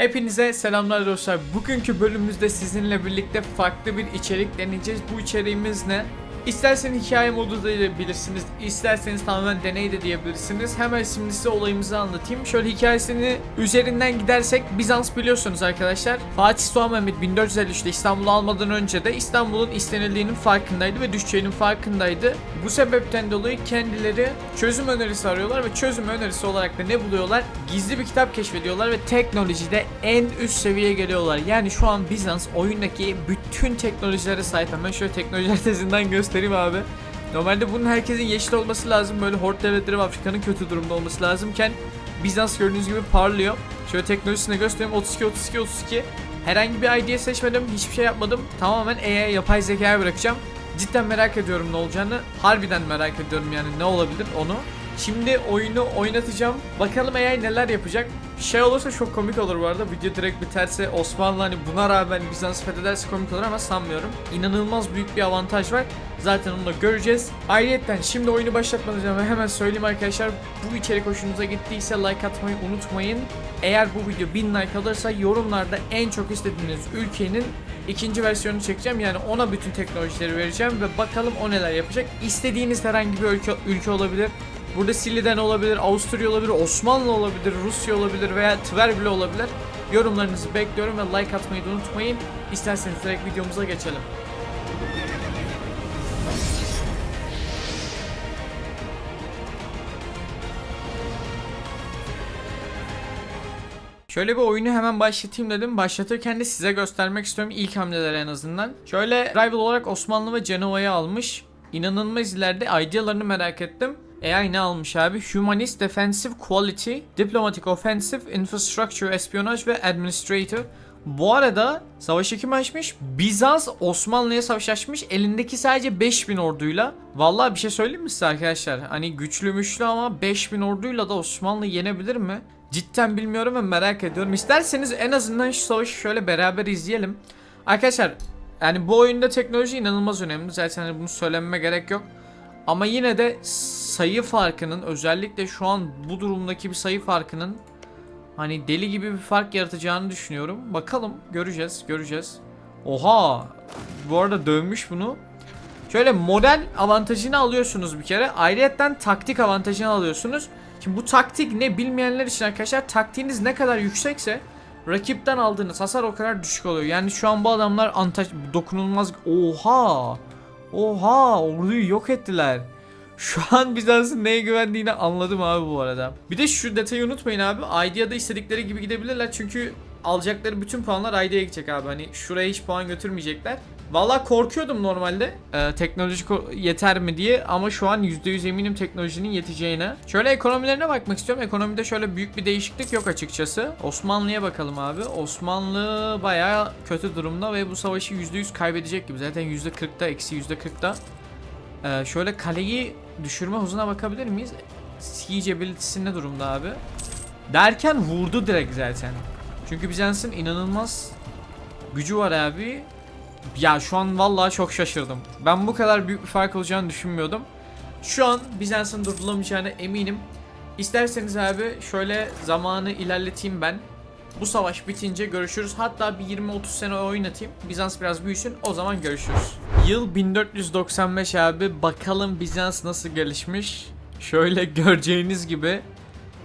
Hepinize selamlar dostlar. Bugünkü bölümümüzde sizinle birlikte farklı bir içerik deneyeceğiz. Bu içeriğimiz ne? İsterseniz hikaye modu da diyebilirsiniz, isterseniz tamamen deney de diyebilirsiniz. Hemen şimdi size olayımızı anlatayım. Şöyle hikayesini üzerinden gidersek Bizans biliyorsunuz arkadaşlar. Fatih Sultan Mehmet 1453'te İstanbul'u almadan önce de İstanbul'un istenildiğinin farkındaydı ve düşeceğinin farkındaydı. Bu sebepten dolayı kendileri çözüm önerisi arıyorlar ve çözüm önerisi olarak da ne buluyorlar? Gizli bir kitap keşfediyorlar ve teknolojide en üst seviyeye geliyorlar. Yani şu an Bizans oyundaki bütün teknolojilere sahip. Hemen şöyle teknolojiler tezinden göstereyim abi. Normalde bunun herkesin yeşil olması lazım. Böyle hort devletleri ve Afrika'nın kötü durumda olması lazımken Bizans gördüğünüz gibi parlıyor. Şöyle teknolojisini göstereyim. 32 32 32. Herhangi bir idea seçmedim. Hiçbir şey yapmadım. Tamamen AI yapay zekaya bırakacağım. Cidden merak ediyorum ne olacağını. Harbiden merak ediyorum yani ne olabilir onu. Şimdi oyunu oynatacağım. Bakalım AI neler yapacak. Şey olursa çok komik olur bu arada. Video direkt biterse Osmanlı hani buna rağmen Bizans fethederse komik olur ama sanmıyorum. İnanılmaz büyük bir avantaj var. Zaten onu da göreceğiz. Ayrıyeten şimdi oyunu başlatmadan hemen söyleyeyim arkadaşlar. Bu içerik hoşunuza gittiyse like atmayı unutmayın. Eğer bu video 1000 like alırsa yorumlarda en çok istediğiniz ülkenin ikinci versiyonunu çekeceğim. Yani ona bütün teknolojileri vereceğim ve bakalım o neler yapacak. İstediğiniz herhangi bir ülke, ülke olabilir. Burada Sili'den olabilir, Avusturya olabilir, Osmanlı olabilir, Rusya olabilir veya Tver bile olabilir. Yorumlarınızı bekliyorum ve like atmayı da unutmayın. İsterseniz direkt videomuza geçelim. Şöyle bir oyunu hemen başlatayım dedim. Başlatırken de size göstermek istiyorum ilk hamleleri en azından. Şöyle rival olarak Osmanlı ve Cenova'yı almış. İnanılmaz ileride idealarını merak ettim. AI ne almış abi? Humanist, Defensive Quality, Diplomatic Offensive, Infrastructure, Espionage ve Administrative. Bu arada savaşı kim açmış? Bizans Osmanlı'ya savaş açmış. Elindeki sadece 5000 orduyla. Vallahi bir şey söyleyeyim mi size arkadaşlar? Hani güçlü müşlü ama 5000 orduyla da Osmanlı yenebilir mi? Cidden bilmiyorum ve merak ediyorum. İsterseniz en azından şu savaşı şöyle beraber izleyelim. Arkadaşlar yani bu oyunda teknoloji inanılmaz önemli. Zaten hani bunu söylememe gerek yok. Ama yine de sayı farkının özellikle şu an bu durumdaki bir sayı farkının hani deli gibi bir fark yaratacağını düşünüyorum. Bakalım göreceğiz göreceğiz. Oha bu arada dövmüş bunu. Şöyle model avantajını alıyorsunuz bir kere. Ayrıyetten taktik avantajını alıyorsunuz. Şimdi bu taktik ne bilmeyenler için arkadaşlar taktiğiniz ne kadar yüksekse rakipten aldığınız hasar o kadar düşük oluyor. Yani şu an bu adamlar antaç dokunulmaz. Oha! Oha! Orduyu yok ettiler. Şu an Bizans'ın neye güvendiğini anladım abi bu arada. Bir de şu detayı unutmayın abi. Idea'da istedikleri gibi gidebilirler çünkü alacakları bütün puanlar Idea'ya gidecek abi. Hani şuraya hiç puan götürmeyecekler. Valla korkuyordum normalde e, teknoloji ko- yeter mi diye ama şu an %100 eminim teknolojinin yeteceğine. Şöyle ekonomilerine bakmak istiyorum. Ekonomide şöyle büyük bir değişiklik yok açıkçası. Osmanlı'ya bakalım abi. Osmanlı bayağı kötü durumda ve bu savaşı %100 kaybedecek gibi. Zaten %40'da eksi %40'da. E, şöyle kaleyi düşürme hızına bakabilir miyiz? Siege ability'si ne durumda abi? Derken vurdu direkt zaten. Çünkü Bizans'ın inanılmaz gücü var abi. Ya şu an vallahi çok şaşırdım. Ben bu kadar büyük bir fark olacağını düşünmüyordum. Şu an Bizans'ın durdurulamayacağına eminim. İsterseniz abi şöyle zamanı ilerleteyim ben. Bu savaş bitince görüşürüz. Hatta bir 20-30 sene oynatayım. Bizans biraz büyüsün. O zaman görüşürüz. Yıl 1495 abi. Bakalım Bizans nasıl gelişmiş. Şöyle göreceğiniz gibi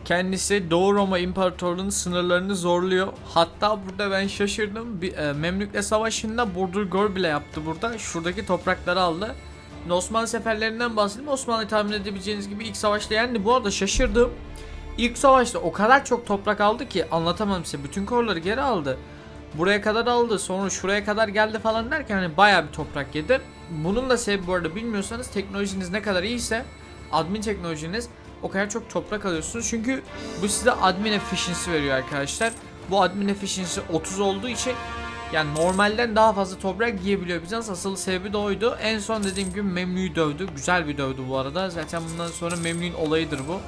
Kendisi Doğu Roma İmparatorluğu'nun sınırlarını zorluyor. Hatta burada ben şaşırdım. Bir, e, Memlük'le savaşında Burdurgor bile yaptı burada. Şuradaki toprakları aldı. Osmanlı seferlerinden bahsedeyim. Osmanlı tahmin edebileceğiniz gibi ilk savaşta yendi. Bu arada şaşırdım. İlk savaşta o kadar çok toprak aldı ki anlatamam size. Bütün korları geri aldı. Buraya kadar aldı. Sonra şuraya kadar geldi falan derken hani bayağı bir toprak yedi. Bunun da sebebi bu arada bilmiyorsanız teknolojiniz ne kadar iyiyse admin teknolojiniz o kadar çok toprak alıyorsunuz. Çünkü bu size admin efficiency veriyor arkadaşlar. Bu admin efficiency 30 olduğu için yani normalden daha fazla toprak yiyebiliyor Bizans. Asıl sebebi de oydu. En son dediğim gibi Memlü'yü dövdü. Güzel bir dövdü bu arada. Zaten bundan sonra Memlü'nün olayıdır bu.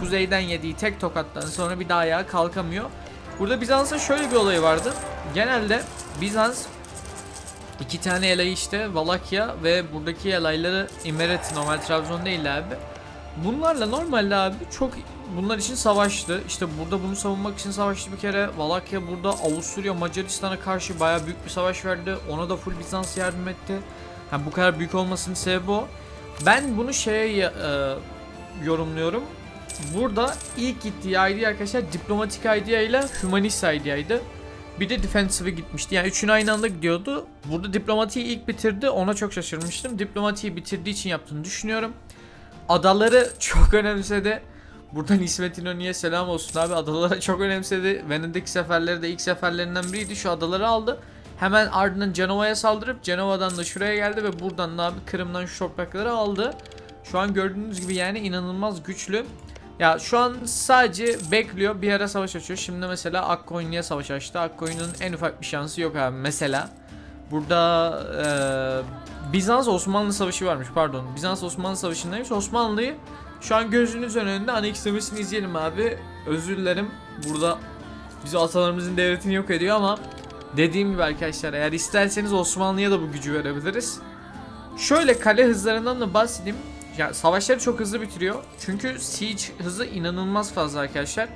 Kuzeyden yediği tek tokattan sonra bir daha ayağa kalkamıyor. Burada Bizans'ın şöyle bir olayı vardı. Genelde Bizans iki tane elayı işte Valakya ve buradaki elayları İmeret normal Trabzon değil abi. Bunlarla normalde abi çok bunlar için savaştı. İşte burada bunu savunmak için savaştı bir kere. Valakya burada Avusturya Macaristan'a karşı bayağı büyük bir savaş verdi. Ona da full Bizans yardım etti. Ha, bu kadar büyük olmasının sebebi o. Ben bunu şeye e, yorumluyorum. Burada ilk gittiği idea arkadaşlar diplomatik idea ile humanist idea'ydı. Bir de defensive'e gitmişti. Yani üçünü aynı anda gidiyordu. Burada diplomatiği ilk bitirdi. Ona çok şaşırmıştım. Diplomatiği bitirdiği için yaptığını düşünüyorum. Adaları çok önemsedi. Buradan İsmet İnönü'ye selam olsun abi. Adaları çok önemsedi. Venedik seferleri de ilk seferlerinden biriydi. Şu adaları aldı. Hemen ardından Cenova'ya saldırıp Cenova'dan da şuraya geldi ve buradan da abi Kırım'dan şu toprakları aldı. Şu an gördüğünüz gibi yani inanılmaz güçlü. Ya şu an sadece bekliyor bir ara savaş açıyor. Şimdi mesela Akkoyunlu'ya savaş açtı. Akkoyunlu'nun en ufak bir şansı yok abi. Mesela burada eee, Bizans Osmanlı savaşı varmış pardon. Bizans Osmanlı savaşındaymış. Osmanlı'yı şu an gözünüz önünde aneksimesini izleyelim abi. Özür dilerim. Burada bizi atalarımızın devletini yok ediyor ama dediğim gibi arkadaşlar eğer isterseniz Osmanlı'ya da bu gücü verebiliriz. Şöyle kale hızlarından da bahsedeyim. Ya savaşları çok hızlı bitiriyor. Çünkü siege hızı inanılmaz fazla arkadaşlar.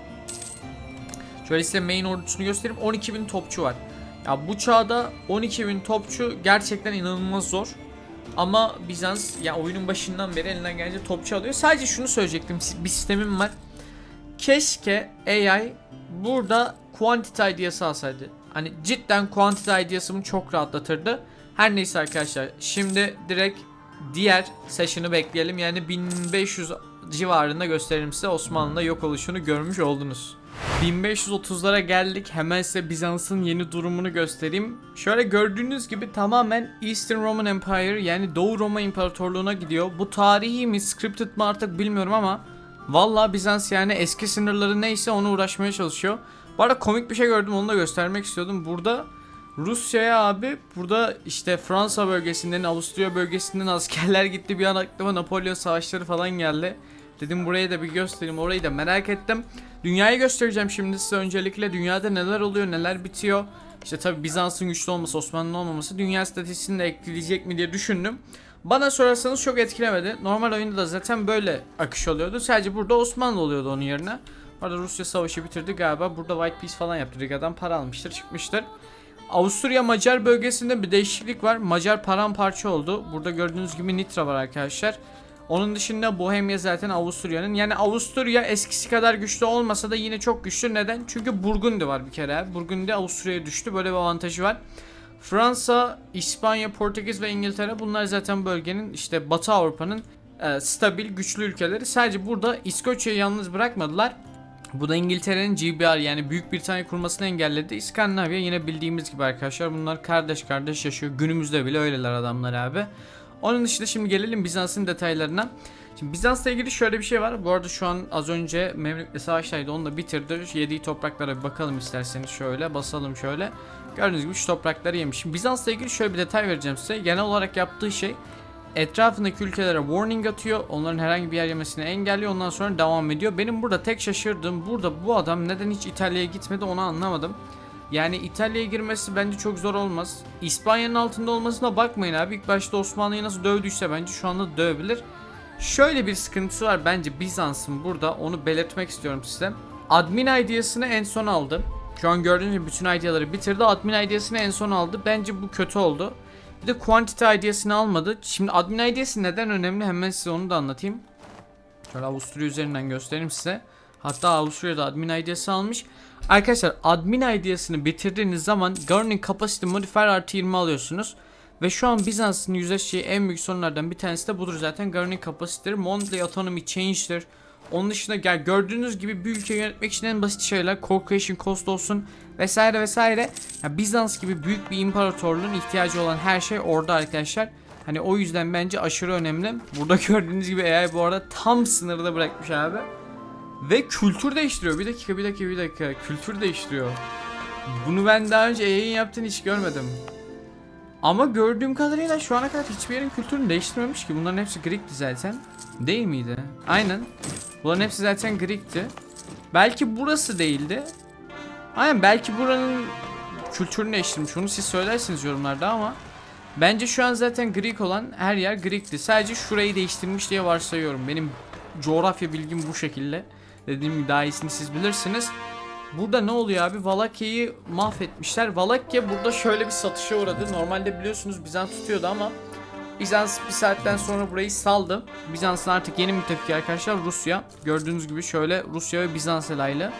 Şöyle size main ordusunu göstereyim. 12.000 topçu var. Ya bu çağda 12.000 topçu gerçekten inanılmaz zor. Ama Bizans ya oyunun başından beri elinden gelince topçu alıyor. Sadece şunu söyleyecektim. Bir sistemim var. Keşke AI burada quantity ideası alsaydı. Hani cidden quantity ideasımı çok rahatlatırdı. Her neyse arkadaşlar. Şimdi direkt diğer session'ı bekleyelim. Yani 1500 civarında gösteririm size Osmanlı'da yok oluşunu görmüş oldunuz. 1530'lara geldik. Hemen size Bizans'ın yeni durumunu göstereyim. Şöyle gördüğünüz gibi tamamen Eastern Roman Empire yani Doğu Roma İmparatorluğu'na gidiyor. Bu tarihi mi, scripted mi artık bilmiyorum ama Valla Bizans yani eski sınırları neyse onu uğraşmaya çalışıyor. Bu arada komik bir şey gördüm onu da göstermek istiyordum. Burada Rusya'ya abi burada işte Fransa bölgesinden Avusturya bölgesinden askerler gitti. Bir an aklıma Napolyon savaşları falan geldi. Dedim burayı da bir göstereyim orayı da merak ettim. Dünyayı göstereceğim şimdi size öncelikle. Dünyada neler oluyor neler bitiyor. İşte tabi Bizans'ın güçlü olması Osmanlı'nın olmaması dünya statüsünü de etkileyecek mi diye düşündüm. Bana sorarsanız çok etkilemedi. Normal oyunda da zaten böyle akış oluyordu. Sadece burada Osmanlı oluyordu onun yerine. Orada Rusya savaşı bitirdi galiba. Burada White Peace falan yaptı. Riga'dan para almıştır çıkmıştır. Avusturya Macar bölgesinde bir değişiklik var. Macar paramparça oldu. Burada gördüğünüz gibi Nitra var arkadaşlar. Onun dışında Bohemya zaten Avusturya'nın. Yani Avusturya eskisi kadar güçlü olmasa da yine çok güçlü. Neden? Çünkü Burgundi var bir kere. Burgundi Avusturya'ya düştü. Böyle bir avantajı var. Fransa, İspanya, Portekiz ve İngiltere bunlar zaten bölgenin işte Batı Avrupa'nın e, stabil güçlü ülkeleri. Sadece burada İskoçya'yı yalnız bırakmadılar. Bu da İngiltere'nin GBR yani Büyük Britanya kurmasını engelledi. İskandinavya yine bildiğimiz gibi arkadaşlar bunlar kardeş kardeş yaşıyor. Günümüzde bile öyleler adamlar abi. Onun dışında şimdi gelelim Bizans'ın detaylarına. Şimdi Bizans'la ilgili şöyle bir şey var. Bu arada şu an az önce Memlük'le savaştaydı onu da bitirdi. Yediği topraklara bir bakalım isterseniz şöyle basalım şöyle. Gördüğünüz gibi şu toprakları yemiş. Şimdi Bizans'la ilgili şöyle bir detay vereceğim size. Genel olarak yaptığı şey etrafındaki ülkelere warning atıyor. Onların herhangi bir yer yemesini engelliyor. Ondan sonra devam ediyor. Benim burada tek şaşırdığım burada bu adam neden hiç İtalya'ya gitmedi onu anlamadım. Yani İtalya'ya girmesi bence çok zor olmaz. İspanya'nın altında olmasına bakmayın abi. İlk başta Osmanlı'yı nasıl dövdüyse bence şu anda dövebilir. Şöyle bir sıkıntısı var bence Bizans'ın burada onu belirtmek istiyorum size. Admin ideasını en son aldı. Şu an gördüğünüz gibi bütün ideaları bitirdi. Admin ideasını en son aldı. Bence bu kötü oldu. Bir de quantity ideasını almadı. Şimdi admin ideası neden önemli hemen size onu da anlatayım. Şöyle Avusturya üzerinden göstereyim size. Hatta Avusturya'da admin ideası almış. Arkadaşlar admin ideasını bitirdiğiniz zaman governing capacity modifier artı 20 alıyorsunuz. Ve şu an Bizans'ın yüzleşeceği en büyük sorunlardan bir tanesi de budur zaten governing capacity'dir. Monthly autonomy change'dir. Onun dışında gel gördüğünüz gibi bir ülke yönetmek için en basit şeyler corporation cost olsun vesaire vesaire. Ya Bizans gibi büyük bir imparatorluğun ihtiyacı olan her şey orada arkadaşlar. Hani o yüzden bence aşırı önemli. Burada gördüğünüz gibi AI bu arada tam sınırda bırakmış abi. Ve kültür değiştiriyor. Bir dakika bir dakika bir dakika. Kültür değiştiriyor. Bunu ben daha önce AI'nin yaptığını hiç görmedim. Ama gördüğüm kadarıyla şu ana kadar hiçbir yerin kültürünü değiştirmemiş ki. Bunların hepsi Greek'ti zaten. Değil miydi? Aynen. Bunların hepsi zaten Greek'ti. Belki burası değildi. Aynen belki buranın kültürünü değiştirmiş. Onu siz söylersiniz yorumlarda ama bence şu an zaten Greek olan her yer Greek'ti. Sadece şurayı değiştirmiş diye varsayıyorum. Benim coğrafya bilgim bu şekilde. Dediğim gibi daha iyisini siz bilirsiniz. Burada ne oluyor abi? Valakya'yı mahvetmişler. Valakya burada şöyle bir satışa uğradı. Normalde biliyorsunuz Bizans tutuyordu ama Bizans bir saatten sonra burayı saldı. Bizans'ın artık yeni müttefiki arkadaşlar Rusya. Gördüğünüz gibi şöyle Rusya ve Bizans elaylı.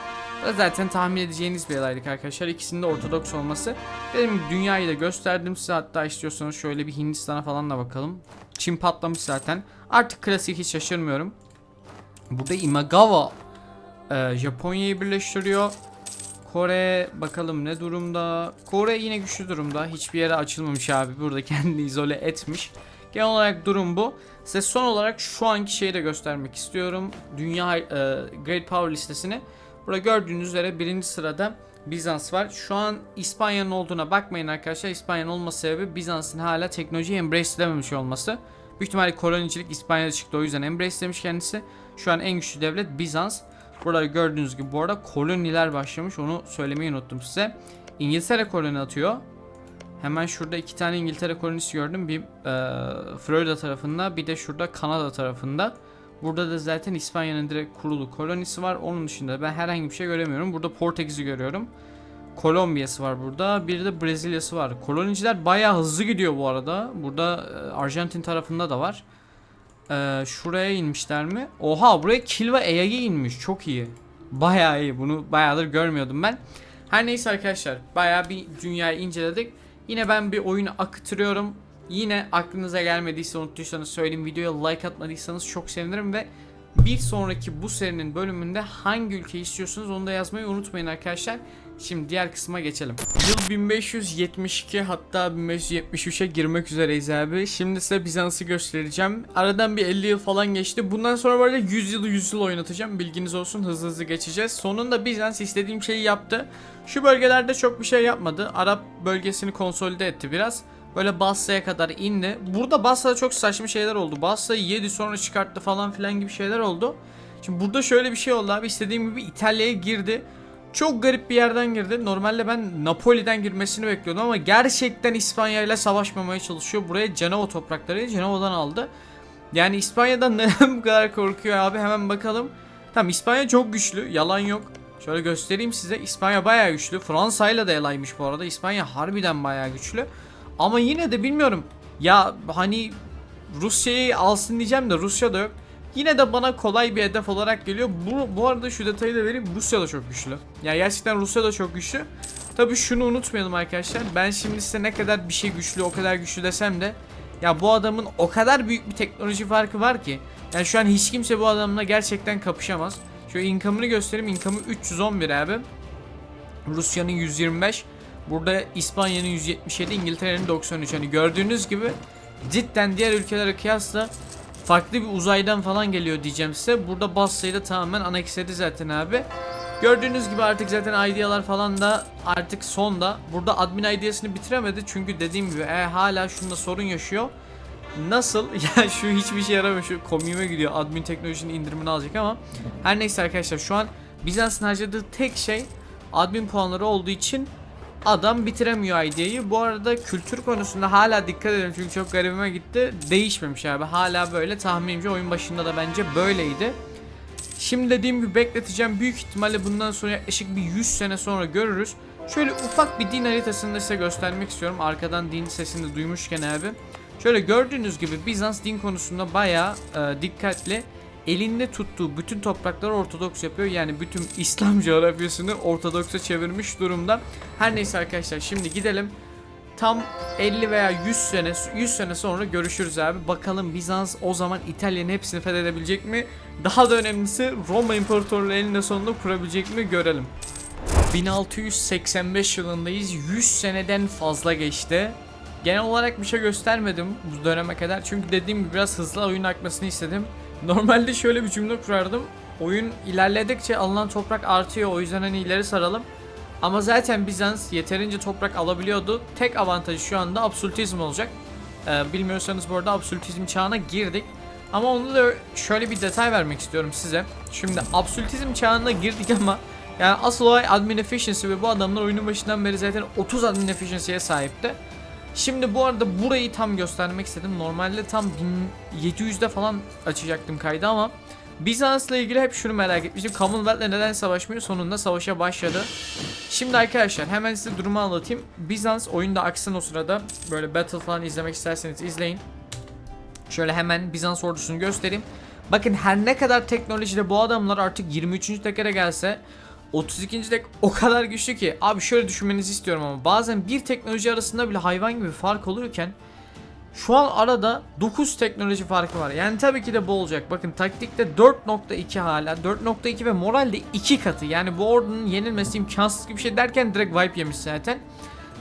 Ve Zaten tahmin edeceğiniz bir elaylık arkadaşlar. İkisinin de Ortodoks olması. Benim dünyayı da gösterdim size. Hatta istiyorsanız şöyle bir Hindistan'a falan da bakalım. Çin patlamış zaten. Artık klasik hiç şaşırmıyorum. Burada Imagawa e, Japonya'yı birleştiriyor. Kore bakalım ne durumda? Kore yine güçlü durumda. Hiçbir yere açılmamış abi. Burada kendini izole etmiş. Genel olarak durum bu. Size son olarak şu anki şeyi de göstermek istiyorum. Dünya e, Great Power listesini. Burada gördüğünüz üzere birinci sırada Bizans var. Şu an İspanya'nın olduğuna bakmayın arkadaşlar. İspanya'nın olması sebebi Bizans'ın hala teknolojiyi embrace'lememiş olması. Büyük ihtimalle kolonicilik İspanya'da çıktı o yüzden embrace'lemiş kendisi. Şu an en güçlü devlet Bizans. Burada gördüğünüz gibi bu arada koloniler başlamış onu söylemeyi unuttum size. İngiltere koloni atıyor. Hemen şurada iki tane İngiltere kolonisi gördüm. Bir e, Florida tarafında bir de şurada Kanada tarafında. Burada da zaten İspanya'nın direkt kurulu kolonisi var. Onun dışında ben herhangi bir şey göremiyorum. Burada Portekiz'i görüyorum. Kolombiya'sı var burada. Bir de Brezilya'sı var. Koloniciler bayağı hızlı gidiyor bu arada. Burada e, Arjantin tarafında da var. E, şuraya inmişler mi? Oha buraya Kilva Eyag'e inmiş. Çok iyi. Bayağı iyi. Bunu bayağıdır görmüyordum ben. Her neyse arkadaşlar. Bayağı bir dünyayı inceledik. Yine ben bir oyunu akıtırıyorum. Yine aklınıza gelmediyse unuttuysanız söyleyeyim. Videoya like atmadıysanız çok sevinirim ve bir sonraki bu serinin bölümünde hangi ülkeyi istiyorsunuz onu da yazmayı unutmayın arkadaşlar. Şimdi diğer kısma geçelim. Yıl 1572 hatta 1573'e girmek üzereyiz abi. Şimdi size Bizans'ı göstereceğim. Aradan bir 50 yıl falan geçti. Bundan sonra böyle 100 yıl 100 yıl oynatacağım. Bilginiz olsun hızlı hızlı geçeceğiz. Sonunda Bizans istediğim şeyi yaptı. Şu bölgelerde çok bir şey yapmadı. Arap bölgesini konsolide etti biraz. Böyle Basra'ya kadar indi. Burada Basra'da çok saçma şeyler oldu. Basra'yı yedi sonra çıkarttı falan filan gibi şeyler oldu. Şimdi burada şöyle bir şey oldu abi. İstediğim gibi İtalya'ya girdi. Çok garip bir yerden girdi. Normalde ben Napoli'den girmesini bekliyordum ama gerçekten İspanya ile savaşmamaya çalışıyor. Buraya Cenova toprakları Cenova'dan aldı. Yani İspanya'dan neden bu kadar korkuyor abi hemen bakalım. Tamam İspanya çok güçlü yalan yok. Şöyle göstereyim size İspanya bayağı güçlü. Fransa ile de elaymış bu arada. İspanya harbiden bayağı güçlü. Ama yine de bilmiyorum. Ya hani Rusya'yı alsın diyeceğim de Rusya da yok. Yine de bana kolay bir hedef olarak geliyor. Bu, bu arada şu detayı da vereyim. Rusya da çok güçlü. Ya gerçekten Rusya da çok güçlü. Tabii şunu unutmayalım arkadaşlar. Ben şimdi size ne kadar bir şey güçlü, o kadar güçlü desem de ya bu adamın o kadar büyük bir teknoloji farkı var ki. Yani şu an hiç kimse bu adamla gerçekten kapışamaz. Şöyle income'ını göstereyim. Income'ı 311 abi. Rusya'nın 125. Burada İspanya'nın 177, İngiltere'nin 93. Hani gördüğünüz gibi cidden diğer ülkelere kıyasla farklı bir uzaydan falan geliyor diyeceğim size. Burada Basra'yı da tamamen aneksledi zaten abi. Gördüğünüz gibi artık zaten idealar falan da artık sonda. Burada admin ideasını bitiremedi çünkü dediğim gibi e, hala şunda sorun yaşıyor. Nasıl? Ya şu hiçbir şey yaramıyor. Şu komiğime gidiyor. Admin teknolojinin indirimini alacak ama. Her neyse arkadaşlar şu an Bizans'ın harcadığı tek şey admin puanları olduğu için adam bitiremiyor ID'yi. Bu arada kültür konusunda hala dikkat edin çünkü çok garibime gitti. Değişmemiş abi. Hala böyle tahminimce oyun başında da bence böyleydi. Şimdi dediğim gibi bekleteceğim. Büyük ihtimalle bundan sonra yaklaşık bir 100 sene sonra görürüz. Şöyle ufak bir din haritasını da size göstermek istiyorum. Arkadan din sesini duymuşken abi. Şöyle gördüğünüz gibi Bizans din konusunda bayağı e, dikkatli. Elinde tuttuğu bütün toprakları Ortodoks yapıyor. Yani bütün İslam coğrafyasını Ortodoks'a çevirmiş durumda. Her neyse arkadaşlar şimdi gidelim. Tam 50 veya 100 sene 100 sene sonra görüşürüz abi. Bakalım Bizans o zaman İtalya'nın hepsini fethedebilecek mi? Daha da önemlisi Roma İmparatorluğu elinde sonunda kurabilecek mi görelim. 1685 yılındayız. 100 seneden fazla geçti. Genel olarak bir şey göstermedim bu döneme kadar. Çünkü dediğim gibi biraz hızlı oyun akmasını istedim. Normalde şöyle bir cümle kurardım. Oyun ilerledikçe alınan toprak artıyor. O yüzden hani ileri saralım. Ama zaten Bizans yeterince toprak alabiliyordu. Tek avantajı şu anda absolutizm olacak. Ee, bilmiyorsanız bu arada absolutizm çağına girdik. Ama onu da şöyle bir detay vermek istiyorum size. Şimdi absolutizm çağına girdik ama yani asıl olay admin efficiency ve bu adamlar oyunun başından beri zaten 30 admin efficiency'ye sahipti. Şimdi bu arada burayı tam göstermek istedim. Normalde tam 1700'de falan açacaktım kaydı ama Bizans'la ilgili hep şunu merak etmiştim. Commonwealth'le neden savaşmıyor? Sonunda savaşa başladı. Şimdi arkadaşlar hemen size durumu anlatayım. Bizans oyunda aksın o sırada. Böyle battle falan izlemek isterseniz izleyin. Şöyle hemen Bizans ordusunu göstereyim. Bakın her ne kadar teknolojide bu adamlar artık 23. tekere gelse 32. tek o kadar güçlü ki abi şöyle düşünmenizi istiyorum ama bazen bir teknoloji arasında bile hayvan gibi fark olurken şu an arada 9 teknoloji farkı var. Yani tabii ki de bu olacak. Bakın taktikte 4.2 hala 4.2 ve moralde 2 katı. Yani bu ordunun yenilmesi imkansız gibi bir şey derken direkt wipe yemiş zaten.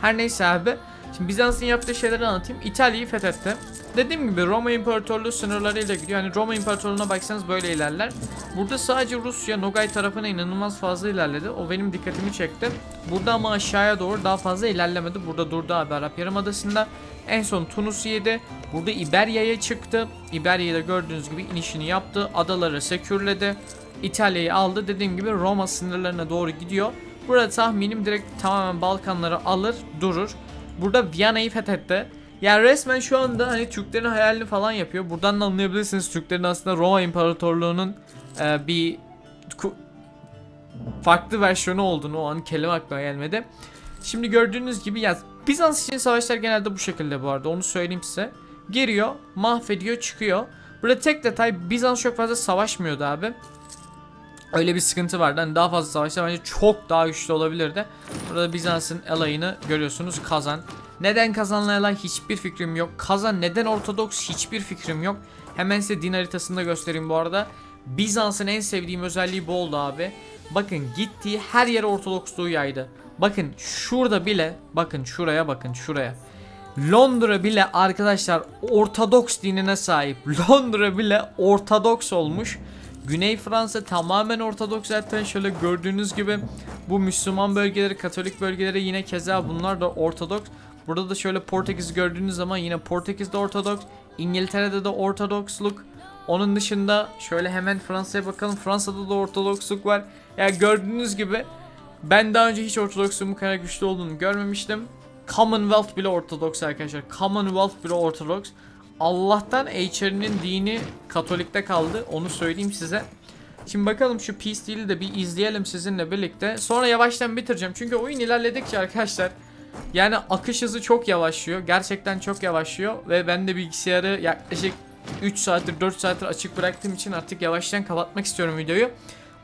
Her neyse abi. Şimdi Bizans'ın yaptığı şeyleri anlatayım. İtalya'yı fethetti. Dediğim gibi Roma İmparatorluğu sınırlarıyla gidiyor. Yani Roma İmparatorluğu'na baksanız böyle ilerler. Burada sadece Rusya Nogay tarafına inanılmaz fazla ilerledi. O benim dikkatimi çekti. Burada ama aşağıya doğru daha fazla ilerlemedi. Burada durdu abi Arap Yarımadası'nda. En son Tunus'u yedi. Burada İberya'ya çıktı. İberya'da gördüğünüz gibi inişini yaptı. Adaları sekürledi. İtalya'yı aldı. Dediğim gibi Roma sınırlarına doğru gidiyor. Burada tahminim direkt tamamen Balkanları alır durur. Burada Viyana'yı fethetti. Yani resmen şu anda hani Türklerin hayalini falan yapıyor. Buradan da anlayabilirsiniz Türklerin aslında Roma İmparatorluğu'nun e, bir farklı versiyonu olduğunu o an kelime aklıma gelmedi. Şimdi gördüğünüz gibi ya Bizans için savaşlar genelde bu şekilde bu arada onu söyleyeyim size. Geliyor, mahvediyor, çıkıyor. Burada tek detay Bizans çok fazla savaşmıyordu abi. Öyle bir sıkıntı vardı. Hani daha fazla savaşta bence çok daha güçlü olabilirdi. Burada Bizans'ın alayını görüyorsunuz kazan. Neden kazanlı alay hiçbir fikrim yok. Kazan neden Ortodoks hiçbir fikrim yok. Hemen size din haritasını da göstereyim bu arada. Bizans'ın en sevdiğim özelliği bu oldu abi. Bakın gittiği her yere Ortodoksluğu yaydı. Bakın şurada bile bakın şuraya bakın şuraya. Londra bile arkadaşlar Ortodoks dinine sahip. Londra bile Ortodoks olmuş. Güney Fransa tamamen Ortodoks zaten şöyle gördüğünüz gibi bu Müslüman bölgeleri, Katolik bölgeleri yine keza bunlar da Ortodoks. Burada da şöyle Portekiz gördüğünüz zaman yine Portekiz'de Ortodoks, İngiltere'de de Ortodoksluk. Onun dışında şöyle hemen Fransa'ya bakalım. Fransa'da da Ortodoksluk var. Yani gördüğünüz gibi ben daha önce hiç Ortodoksluğun bu kadar güçlü olduğunu görmemiştim. Commonwealth bile Ortodoks arkadaşlar. Commonwealth bile Ortodoks. Allah'tan HR'nin dini Katolik'te kaldı. Onu söyleyeyim size. Şimdi bakalım şu Peace Deal'i de bir izleyelim sizinle birlikte. Sonra yavaştan bitireceğim. Çünkü oyun ilerledikçe arkadaşlar yani akış hızı çok yavaşlıyor. Gerçekten çok yavaşlıyor. Ve ben de bilgisayarı yaklaşık 3 saattir 4 saattir açık bıraktığım için artık yavaştan kapatmak istiyorum videoyu.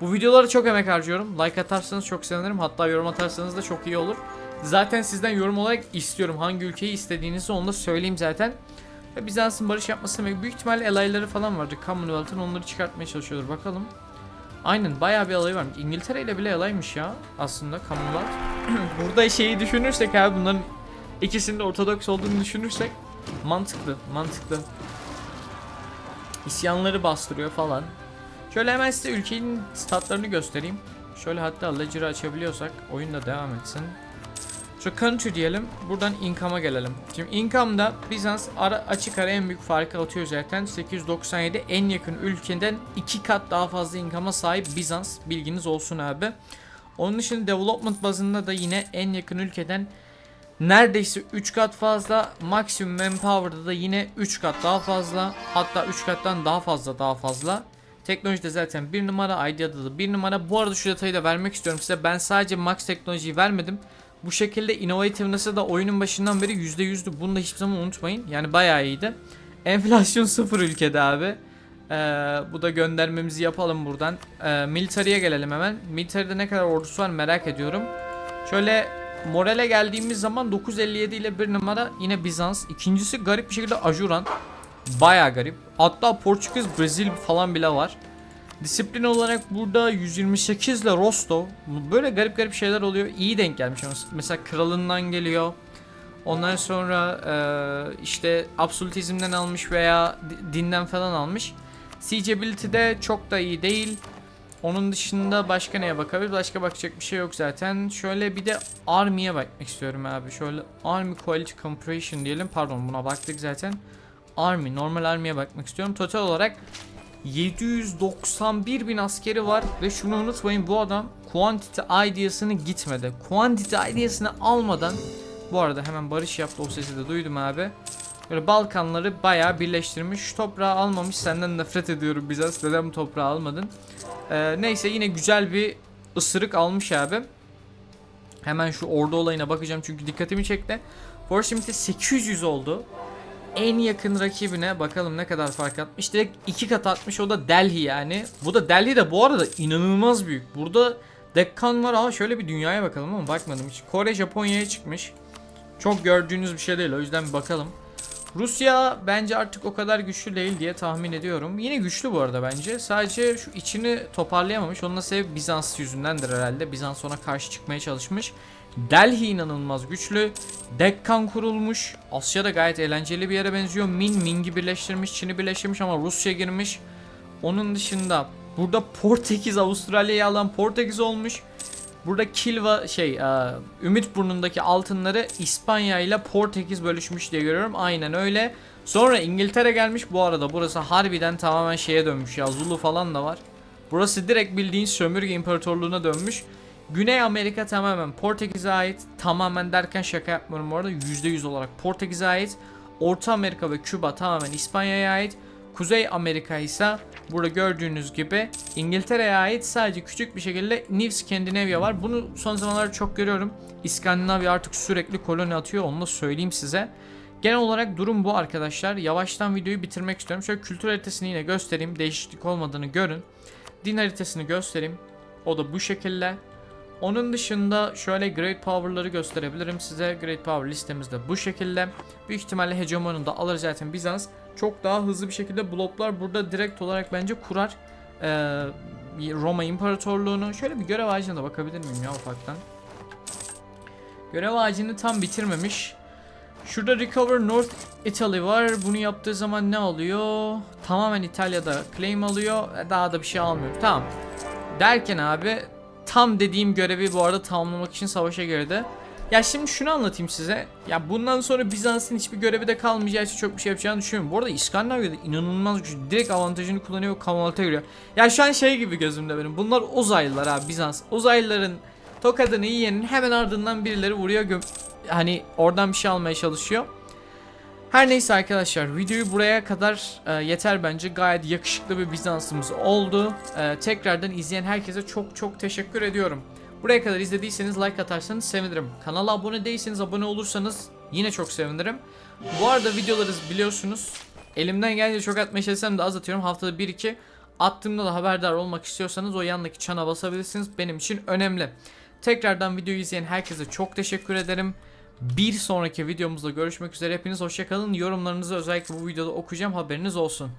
Bu videolara çok emek harcıyorum. Like atarsanız çok sevinirim. Hatta yorum atarsanız da çok iyi olur. Zaten sizden yorum olarak istiyorum. Hangi ülkeyi istediğinizi onu da söyleyeyim zaten. Bizans'ın barış yapmasını ve büyük ihtimalle alayları falan vardı. Commonwealth'ın onları çıkartmaya çalışıyordur. Bakalım. Aynen bayağı bir alay varmış. İngiltere ile bile alaymış ya aslında Commonwealth. Burada şeyi düşünürsek abi bunların ikisinin de Ortodoks olduğunu düşünürsek mantıklı mantıklı. İsyanları bastırıyor falan. Şöyle hemen size ülkenin statlarını göstereyim. Şöyle hatta ledger'ı açabiliyorsak oyun da devam etsin. Şu country diyelim. Buradan income'a gelelim. Şimdi income'da Bizans ara, açık ara en büyük farkı atıyor zaten. 897 en yakın ülkeden 2 kat daha fazla income'a sahip Bizans. Bilginiz olsun abi. Onun dışında development bazında da yine en yakın ülkeden neredeyse 3 kat fazla. Maximum manpower'da da yine 3 kat daha fazla. Hatta 3 kattan daha fazla daha fazla. Teknolojide zaten 1 numara, Idea'da da 1 numara. Bu arada şu detayı da vermek istiyorum size. Ben sadece Max teknolojiyi vermedim. Bu şekilde innovativeness'ı da oyunun başından beri %100'dü. Bunu da hiçbir zaman unutmayın. Yani bayağı iyiydi. Enflasyon sıfır ülkede abi. Ee, bu da göndermemizi yapalım buradan. Ee, military'e gelelim hemen. Military'de ne kadar ordusu var merak ediyorum. Şöyle morale geldiğimiz zaman 957 ile bir numara yine Bizans. İkincisi garip bir şekilde Ajuran. Baya garip. Hatta Portekiz, Brezilya falan bile var. Disiplin olarak burada 128 ile Rostov. Böyle garip garip şeyler oluyor. İyi denk gelmiş mesela kralından geliyor. Ondan sonra eee, işte absolutizmden almış veya di- dinden falan almış. Siegeability de çok da iyi değil. Onun dışında başka neye bakabiliriz? Başka bakacak bir şey yok zaten. Şöyle bir de Army'ye bakmak istiyorum abi. Şöyle Army Quality Comparison diyelim. Pardon buna baktık zaten. Army, normal Army'ye bakmak istiyorum. Total olarak 791 bin askeri var ve şunu unutmayın bu adam Quantity Idea'sını gitmedi. Quantity Idea'sını almadan bu arada hemen barış yaptı o sesi de duydum abi. Böyle Balkanları bayağı birleştirmiş. Şu toprağı almamış. Senden nefret ediyorum Bizans. Neden bu toprağı almadın? Ee, neyse yine güzel bir ısırık almış abi. Hemen şu ordu olayına bakacağım çünkü dikkatimi çekti. Force 800 oldu. En yakın rakibine bakalım ne kadar fark atmış. Direkt iki kat atmış o da Delhi yani. Bu da Delhi de bu arada inanılmaz büyük. Burada Dekkan var ama şöyle bir dünyaya bakalım ama bakmadım hiç. Kore Japonya'ya çıkmış. Çok gördüğünüz bir şey değil o yüzden bir bakalım. Rusya bence artık o kadar güçlü değil diye tahmin ediyorum. Yine güçlü bu arada bence. Sadece şu içini toparlayamamış. Onun da sebebi Bizans yüzündendir herhalde. Bizans ona karşı çıkmaya çalışmış. Delhi inanılmaz güçlü. Dekkan kurulmuş. Asya'da gayet eğlenceli bir yere benziyor. Min, Ming'i birleştirmiş, Çin'i birleştirmiş ama Rusya girmiş. Onun dışında burada Portekiz Avustralya'yı alan Portekiz olmuş. Burada Kilva şey e, Ümit burnundaki altınları İspanya ile Portekiz bölüşmüş diye görüyorum. Aynen öyle. Sonra İngiltere gelmiş. Bu arada burası harbiden tamamen şeye dönmüş ya. Zulu falan da var. Burası direkt bildiğin sömürge imparatorluğuna dönmüş. Güney Amerika tamamen Portekiz'e ait. Tamamen derken şaka yapmıyorum bu arada. %100 olarak Portekiz'e ait. Orta Amerika ve Küba tamamen İspanya'ya ait. Kuzey Amerika ise burada gördüğünüz gibi İngiltere'ye ait sadece küçük bir şekilde New Scandinavia var. Bunu son zamanlarda çok görüyorum. İskandinavya artık sürekli koloni atıyor onu da söyleyeyim size. Genel olarak durum bu arkadaşlar. Yavaştan videoyu bitirmek istiyorum. Şöyle kültür haritasını yine göstereyim. Değişiklik olmadığını görün. Din haritasını göstereyim. O da bu şekilde. Onun dışında şöyle Great Power'ları gösterebilirim size. Great Power listemizde bu şekilde. Büyük ihtimalle hegemonunu da alır zaten Bizans. Çok daha hızlı bir şekilde bloklar burada direkt olarak bence kurar. Ee, Roma İmparatorluğunu. Şöyle bir görev ağacına da bakabilir miyim ya ufaktan. Görev ağacını tam bitirmemiş. Şurada Recover North Italy var. Bunu yaptığı zaman ne alıyor? Tamamen İtalya'da claim alıyor. Daha da bir şey almıyor. Tamam. Derken abi tam dediğim görevi bu arada tamamlamak için savaşa girdi. Ya şimdi şunu anlatayım size. Ya bundan sonra Bizans'ın hiçbir görevi de kalmayacağı için çok bir şey yapacağını düşünmüyorum. Bu arada İskandinavya'da inanılmaz güçlü. Direkt avantajını kullanıyor Kamalata giriyor. Ya şu an şey gibi gözümde benim. Bunlar uzaylılar abi Bizans. Uzaylıların tokadını yiyenin hemen ardından birileri vuruyor. Hani oradan bir şey almaya çalışıyor. Her neyse arkadaşlar videoyu buraya kadar e, yeter bence. Gayet yakışıklı bir Bizans'ımız oldu. E, tekrardan izleyen herkese çok çok teşekkür ediyorum. Buraya kadar izlediyseniz like atarsanız sevinirim. Kanala abone değilseniz abone olursanız yine çok sevinirim. Bu arada videoları biliyorsunuz. Elimden gelince çok atmaya çalışsam da az atıyorum. Haftada 1-2 attığımda da haberdar olmak istiyorsanız o yandaki çana basabilirsiniz. Benim için önemli. Tekrardan videoyu izleyen herkese çok teşekkür ederim. Bir sonraki videomuzda görüşmek üzere. Hepiniz hoşçakalın. Yorumlarınızı özellikle bu videoda okuyacağım. Haberiniz olsun.